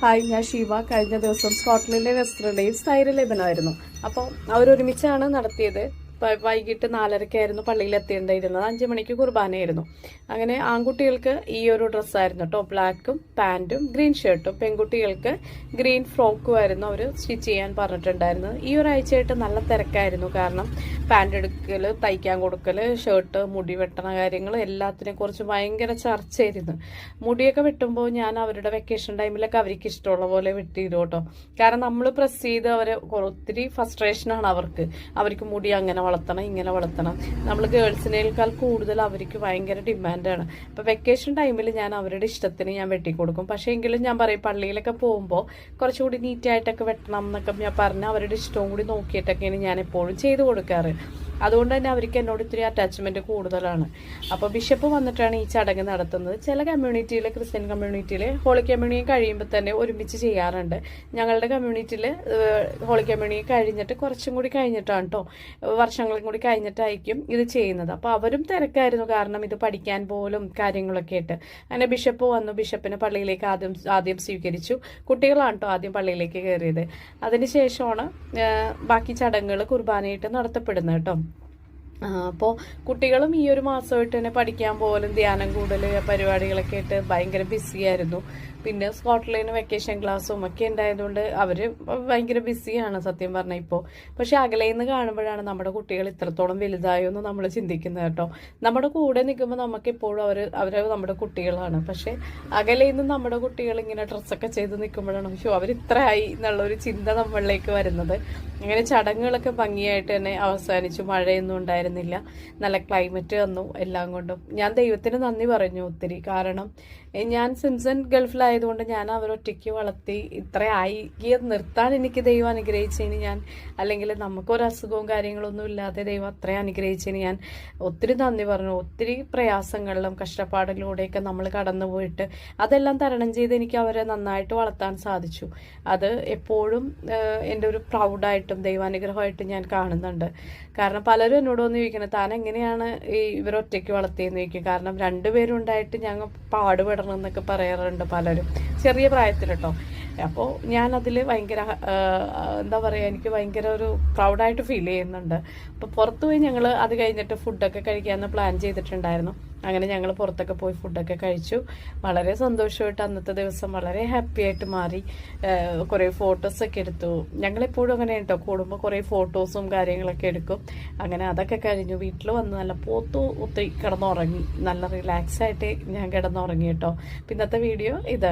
Hi ഞാൻ ഷീബ. കഴിഞ്ഞ ദിവസം സ്കോട്ട്ലൻഡിലെ വെസ്റ്ററുടെയും സ്റ്റൈൽ ലെബനായിരുന്നു. അപ്പോൾ അവരൊരുമിച്ചാണ് നടത്തിയത്. വൈകിട്ട് നാലരക്കായിരുന്നു പള്ളിയിൽ എത്തേണ്ടിയിരുന്നത് അഞ്ച് മണിക്ക് കുർബാനയായിരുന്നു. അങ്ങനെ ആൺകുട്ടികൾക്ക് ഈ ഒരു ഡ്രസ്സായിരുന്നു കേട്ടോ. ബ്ലാക്കും പാന്റും ഗ്രീൻ ഷർട്ടും. പെൺകുട്ടികൾക്ക് ഗ്രീൻ ഫ്രോക്കും ആയിരുന്നു അവർ സ്റ്റിച്ച് ചെയ്യാൻ പറഞ്ഞിട്ടുണ്ടായിരുന്നത്. ഈ ഒരാഴ്ചയായിട്ട് നല്ല തിരക്കായിരുന്നു. കാരണം പാന്റ് എടുക്കൽ തയ്ക്കാൻ കൊടുക്കൽ ഷർട്ട് മുടി വെട്ടണ കാര്യങ്ങൾ എല്ലാത്തിനെ കുറിച്ച് ഭയങ്കര ചർച്ചയായിരുന്നു. മുടിയൊക്കെ വെട്ടുമ്പോൾ ഞാൻ അവരുടെ വെക്കേഷൻ ടൈമിലൊക്കെ അവർക്ക് ഇഷ്ടമുള്ള പോലെ വെട്ടിയിരുന്നു കേട്ടോ. കാരണം നമ്മൾ പ്രസ് ചെയ്ത് അവരെ കൊ- ഒത്തിരി ഫ്രസ്ട്രേഷനാണ് അവർക്ക്. അവർക്ക് മുടി അങ്ങനെ വളർത്തണം ഇങ്ങനെ വളർത്തണം. നമ്മൾ ഗേൾസിനേക്കാൾ കൂടുതൽ അവർക്ക് ഭയങ്കര ഡിമാൻഡാണ്. അപ്പോൾ വെക്കേഷൻ ടൈമിൽ ഞാൻ അവരുടെ ഇഷ്ടത്തിന് ഞാൻ വെട്ടിക്കൊടുക്കും. പക്ഷേ എങ്കിലും ഞാൻ പറയും പള്ളിയിലൊക്കെ പോകുമ്പോൾ കുറച്ചുകൂടി നീറ്റായിട്ടൊക്കെ വെട്ടണം എന്നൊക്കെ ഞാൻ പറഞ്ഞ് അവരുടെ ഇഷ്ടവും കൂടി നോക്കിയിട്ടൊക്കെയാണ് ഞാൻ എപ്പോഴും ചെയ്തു കൊടുക്കാറ്. അതുകൊണ്ട് തന്നെ അവർക്ക് എന്നോട് ഇത്തിരി അറ്റാച്ച്മെന്റ് കൂടുതലാണ്. അപ്പോൾ ബിഷപ്പ് വന്നിട്ടാണ് ഈ ചടങ്ങ് നടത്തുന്നത്. ചില കമ്മ്യൂണിറ്റിയിൽ ക്രിസ്ത്യൻ കമ്മ്യൂണിറ്റിയിൽ ഹോളി കമ്മ്യൂണിയൻ കഴിയുമ്പോൾ തന്നെ ഒരുമിച്ച് ചെയ്യാറുണ്ട്. ഞങ്ങളുടെ കമ്മ്യൂണിറ്റിയിൽ ഹോളി കമ്മ്യൂണിയൻ കഴിഞ്ഞിട്ട് കുറച്ചും കൂടി കഴിഞ്ഞിട്ടാണ് കേട്ടോ വർഷങ്ങളും കൂടി കഴിഞ്ഞിട്ടായിരിക്കും ഇത് ചെയ്യുന്നത്. അപ്പോൾ അവരും തിരക്കായിരുന്നു കാരണം ഇത് പഠിക്കാൻ പോലും കാര്യങ്ങളൊക്കെ ആയിട്ട്. അങ്ങനെ ബിഷപ്പ് വന്നു. ബിഷപ്പിനെ പള്ളിയിലേക്ക് ആദ്യം ആദ്യം സ്വീകരിച്ചു. കുട്ടികളാണ് കേട്ടോ ആദ്യം പള്ളിയിലേക്ക് കയറിയത്. അതിനുശേഷമാണ് ശേഷമാണ് ബാക്കി ചടങ്ങുകൾ കുർബാനയായിട്ട് നടത്തപ്പെടുന്നത് കേട്ടോ അപ്പോൾ കുട്ടികളും ഈ ഒരു മാസമായിട്ട് തന്നെ പഠിക്കാൻ പോലും ധ്യാനം കൂടൽ പരിപാടികളൊക്കെ ആയിട്ട് ഭയങ്കര ബിസിയായിരുന്നു പിന്നെ സ്കോട്ട്ലൻഡിന് വെക്കേഷൻ ക്ലാസ്സും ഒക്കെ ഉണ്ടായതുകൊണ്ട് അവർ ഭയങ്കര ബിസിയാണ് സത്യം പറഞ്ഞാൽ ഇപ്പോൾ പക്ഷെ അകലെ നിന്ന് കാണുമ്പോഴാണ് നമ്മുടെ കുട്ടികൾ ഇത്രത്തോളം വലുതായോ എന്ന് നമ്മൾ ചിന്തിക്കുന്നത് കേട്ടോ. നമ്മുടെ കൂടെ നിൽക്കുമ്പോൾ നമുക്ക് എപ്പോഴും അവർ അവർ നമ്മുടെ കുട്ടികളാണ്. പക്ഷെ അകലെ നിന്ന് നമ്മുടെ കുട്ടികൾ ഇങ്ങനെ ഡ്രസ്സൊക്കെ ചെയ്ത് നിൽക്കുമ്പോഴാണ് പക്ഷേ അവർ ഇത്രയായി എന്നുള്ളൊരു ചിന്ത നമ്മളിലേക്ക് വരുന്നത്. അങ്ങനെ ചടങ്ങുകളൊക്കെ ഭംഗിയായിട്ട് തന്നെ അവസാനിച്ചു. മഴയൊന്നും ഉണ്ടായിരുന്നില്ല നല്ല ക്ലൈമറ്റ് വന്നു എല്ലാം കൊണ്ടും. ഞാൻ ദൈവത്തിന് നന്ദി പറഞ്ഞു ഒത്തിരി. കാരണം ഞാൻ സിംസൺ ഗൾഫിലായതുകൊണ്ട് ഞാൻ അവരൊറ്റയ്ക്ക് വളർത്തി ഇത്രയായി നിർത്താൻ എനിക്ക് ദൈവം അനുഗ്രഹിച്ചതിന് ഞാൻ. അല്ലെങ്കിൽ നമുക്കൊരു അസുഖവും കാര്യങ്ങളൊന്നും ഇല്ലാതെ ദൈവം അത്രയും അനുഗ്രഹിച്ചതിന് ഞാൻ. ഒത്തിരി നന്ദി പറഞ്ഞു. ഒത്തിരി പ്രയാസങ്ങളിലും കഷ്ടപ്പാടിലൂടെയൊക്കെ നമ്മൾ കടന്നു പോയിട്ട് അതെല്ലാം തരണം ചെയ്ത് എനിക്ക് അവരെ നന്നായിട്ട് വളർത്താൻ സാധിച്ചു. അത് എപ്പോഴും എന്റെ ഒരു പ്രൗഡായിട്ടും ദൈവാനുഗ്രഹമായിട്ടും ഞാൻ കാണുന്നുണ്ട്. കാരണം പലരും എന്നോട് വന്ന് ചോദിക്കണം താൻ എങ്ങനെയാണ് ഈ ഇവരൊറ്റയ്ക്ക് വളർത്തിയെന്ന് ചോദിക്കും കാരണം രണ്ടുപേരും ഉണ്ടായിട്ട് ഞങ്ങൾ പാടുപെടണം എന്നൊക്കെ പറയാറുണ്ട് പലരും. ചെറിയ പ്രായത്തിൽ കേട്ടോ അപ്പോൾ ഞാൻ അതിൽ ഭയങ്കര എന്താ പറയുക എനിക്ക് ഭയങ്കര ഒരു പ്രൗഡായിട്ട് ഫീൽ ചെയ്യുന്നുണ്ട്. അപ്പോൾ പുറത്ത് പോയി ഞങ്ങൾ അത് കഴിഞ്ഞിട്ട് ഫുഡൊക്കെ കഴിക്കാമെന്ന് പ്ലാൻ ചെയ്തിട്ടുണ്ടായിരുന്നു. അങ്ങനെ ഞങ്ങൾ പുറത്തൊക്കെ പോയി ഫുഡൊക്കെ കഴിച്ചു. വളരെ സന്തോഷമായിട്ട് അന്നത്തെ ദിവസം വളരെ ഹാപ്പി ആയിട്ട് മാറി. കുറേ ഫോട്ടോസൊക്കെ എടുത്തു. ഞങ്ങളെപ്പോഴും അങ്ങനെ കേട്ടോ കൂടുമ്പോൾ കുറേ ഫോട്ടോസും കാര്യങ്ങളൊക്കെ എടുക്കും. അങ്ങനെ അതൊക്കെ കഴിഞ്ഞു. വീട്ടിൽ വന്ന് നല്ല പോത്തു ഒത്തിരി കിടന്നുറങ്ങി. നല്ല റിലാക്സ് ആയിട്ട് ഞാൻ കിടന്നുറങ്ങി കേട്ടോ. ഇന്നത്തെ വീഡിയോ ഇതാണ്.